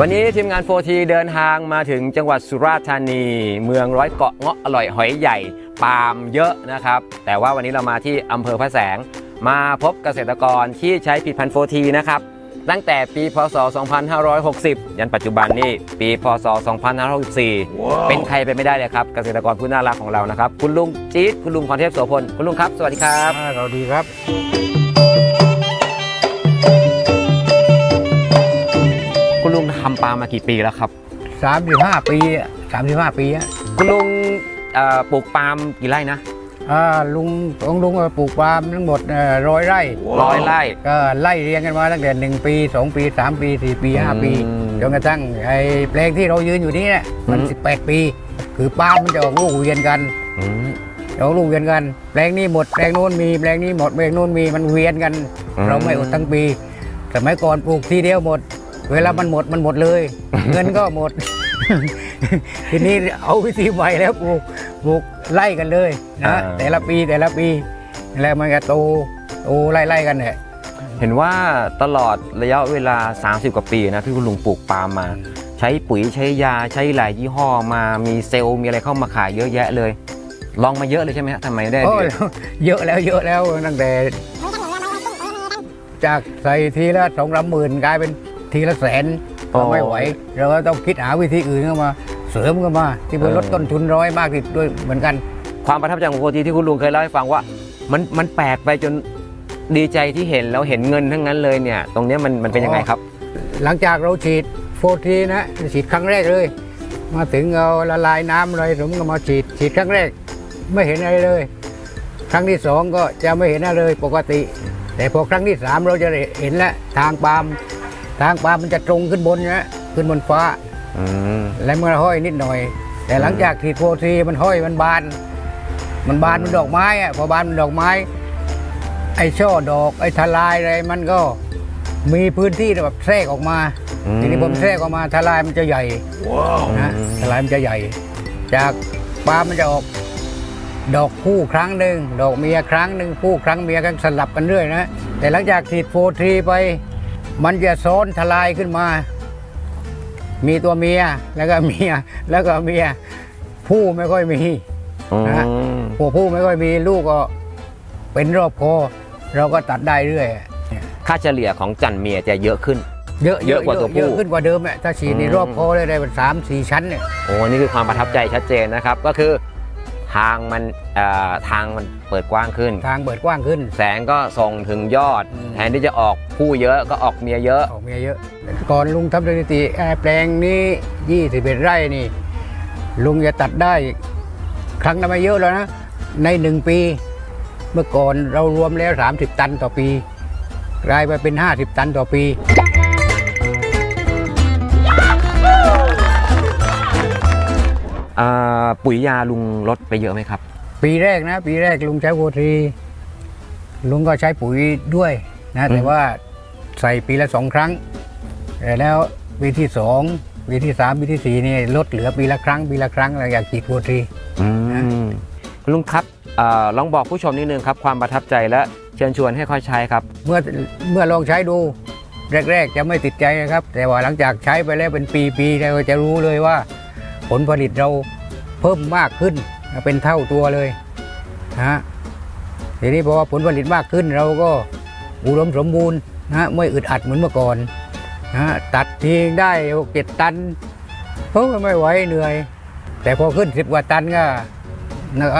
วันนี้ทีมงานโฟทีเดินทางมาถึงจังหวัดสุราษฎร์ธานี เมืองร้อยเกาะเงาะอร่อยหอยใหญ่ปาล์มเยอะนะครับ แต่ว่าวันนี้เรามาที่อำเภอพระแสง มาพบเกษตรกรที่ใช้ผลิดพันธุ์โฟทีนะครับ ตั้งแต่ปีพศ 2560 ยันปัจจุบันนี่ปีพศ 2564เป็นใครไปไม่ได้เลยครับ เกษตรกรผู้น่ารักของเรานะครับ คุณลุงจี๊ดคุณลุงพรเทพโสพลคุณลุงครับ สวัสดีครับอ่าเราดีครับ คุณลุงทำปาล์มมากี่ปีแล้วครับ 35 ปีอะ35 ปีอะคุณลุงเอ่อปลูกปาล์มกี่ไร่นะอ่าลุงของลุงก็ปลูกปาล์มทั้งหมดร้อยไร่ร้อยไร่ ก็ไล่เรียงกันมาตั้งแต่1ปี2ปี3ปี4ปี5ปีอืมจนกระทั่งไอ้แปลงที่เรายืนอยู่นี่เนี่ยมันอืม18ปี คือปาล์มมันจะออกลูกเวียนกัน อืม ออกลูกเวียนกันแปลงนี้หมดแปลงโน้นมีแปลงนี้หมดแปลงโน้นมีมันเวียนกัน อืม เราไม่อดทั้งปีสมัยก่อนปลูกทีเดียวหมด เวลามันหมดมันหมดเลย เงินก็หมด ทีนี้เอาวิธีใหม่แล้วปลูกปลูกไล่กันเลยนะแต่ละปีแต่ละปีแล้วมันก็โตโตไล่ไล่กันเนี่ย เห็นว่าตลอดระยะเวลา 30 กว่าปีนะที่คุณลุงปลูกปาล์มมา ใช้ปุ๋ยใช้ยาใช้หลายยี่ห้อมามีเซลล์มีอะไรเข้ามาขายเยอะแยะเลย ลองมาเยอะเลยใช่ไหมฮะทำไมได้โอ้ยดีเยอะแล้วเยอะแล้วตั้งแต่ จากใส่ทีละสองสามหมื่นกลายเป็นทีละแสนก็ไม่ไหว เราก็ต้องคิดหาวิธีอื่นเข้ามา เสริมเข้ามา ที่เพื่อลดต้นทุนร้อยมากที่สุดด้วยเหมือนกัน ความประทับใจของโคทีที่คุณลุงเคยเล่าให้ฟังว่า มันมันแปลกไปจนดีใจที่เห็นแล้วเห็นเงินทั้งนั้นเลยเนี่ย ตรงเนี้ยมันมันเป็นยังไงครับ หลังจากเราฉีดโฟทีนะฉีดครั้งแรกเลย มาถึงเอาละลายน้ำอะไรสมก็มาฉีดฉีดครั้งแรก ไม่เห็นอะไรเลย ครั้งที่สองก็จะไม่เห็นอะไรเลยปกติ แต่พอครั้งที่สามเราจะเห็นแล้วทางปาล์มทางปาล์มมันจะตรงขึ้นบนนะขึ้นบนฟ้าอืมและมันห้อยนิดหน่อย แต่หลังจากฉีดโฟทีมันห้อยมันบาน มันบานมันดอกไม้อะพอบานมันดอกไม้ ไอ้ช่อดอก ไอ้ทลายอะไรมันก็มีพื้นที่แบบแทรกออกมาอืมทีนี้ผมแทรกออกมาทลายมันจะใหญ่นะทลายมันจะใหญ่ จากปลาล์มมันจะออก ดอกคู่ครั้งหนึ่งดอกเมียครั้งหนึ่งคู่ครั้งเมียกันสลับกันเรื่อยนะแต่หลังจากฉีดโฟทีไป มันจะซ้อนทลายขึ้นมา มีตัวเมียแล้วก็เมียแล้วก็เมียผู้ไม่ค่อยมีนะฮะหัวผู้ไม่ค่อยมีลูกก็เป็นรอบคอเราก็ตัดได้เรื่อยค่าเฉลี่ยของจันเมียจะเยอะขึ้น เยอะเยอะกว่าตัวผู้เยอะขึ้นกว่าเดิมอะถ้าฉีดในอืมรอบคอเลยได้เป็นสามสี่ชั้นเนี่ยโอ้นี่คือความประทับใจชัดเจนนะครับก็คือ ทางมันเอ่อทางมันเปิดกว้างขึ้น ทางเปิดกว้างขึ้น แสงก็ส่งถึงยอด อืม แทนที่จะออกผู้เยอะก็ออกเมียเยอะ ออกเมียเยอะ ก่อนลุงทำสถิติเอ่อแปลงนี้ยี่สิบเอ็ดไร่นี่ ลุงจะตัดได้ ครั้งละไม่เยอะแล้วนะ ในหนึ่งปี เมื่อก่อนเรารวมแล้ว 30 ตันต่อปี กลายไปเป็น 50 ตันต่อปี ปุ๋ยยาลุงลดไปเยอะไหมครับ ปีแรกนะ ปีแรกลุงใช้โวทีลุงก็ใช้ปุ๋ยด้วยนะอืมแต่ว่าใส่ปีละสองครั้งแต่แล้วปีที่สองปีที่สามปีที่สี่นี่ลดเหลือปีละครั้งปีละครั้งเราอยากฉีดโวทีอืมคุณลุงครับอ่าลองบอกผู้ชมนิดนึงครับ ความประทับใจและเชิญชวนให้ค่อยใช้ครับ เมื่อเมื่อลองใช้ดูแรก ๆ จะไม่ติดใจนะครับ แต่ว่าหลังจากใช้ไปแล้วเป็นปีๆเราก็จะรู้เลยว่า ผลผลิตเรา เพิ่มมากขึ้นเป็นเท่าตัวเลยนะฮะทีนี้พอผลผลิตมากขึ้นเราก็อุดมสมบูรณ์นะฮะไม่อึดอัดเหมือนเมื่อก่อนนะฮะตัดทีได้หกเจ็ดตันโอ้ไม่ไหวเหนื่อย แต่พอขึ้นสิบกว่าตันก็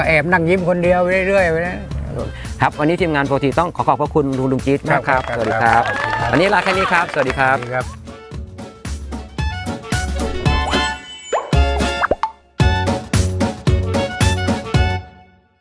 แอบนั่งยิ้มคนเดียวเรื่อยๆไปนะครับวันนี้ทีมงานโฟทีต้องขอขอบพระคุณลุงลุงจี๊ดมากครับสวัสดีครับ วันนี้ลาแค่นี้ครับ สวัสดีครับครับ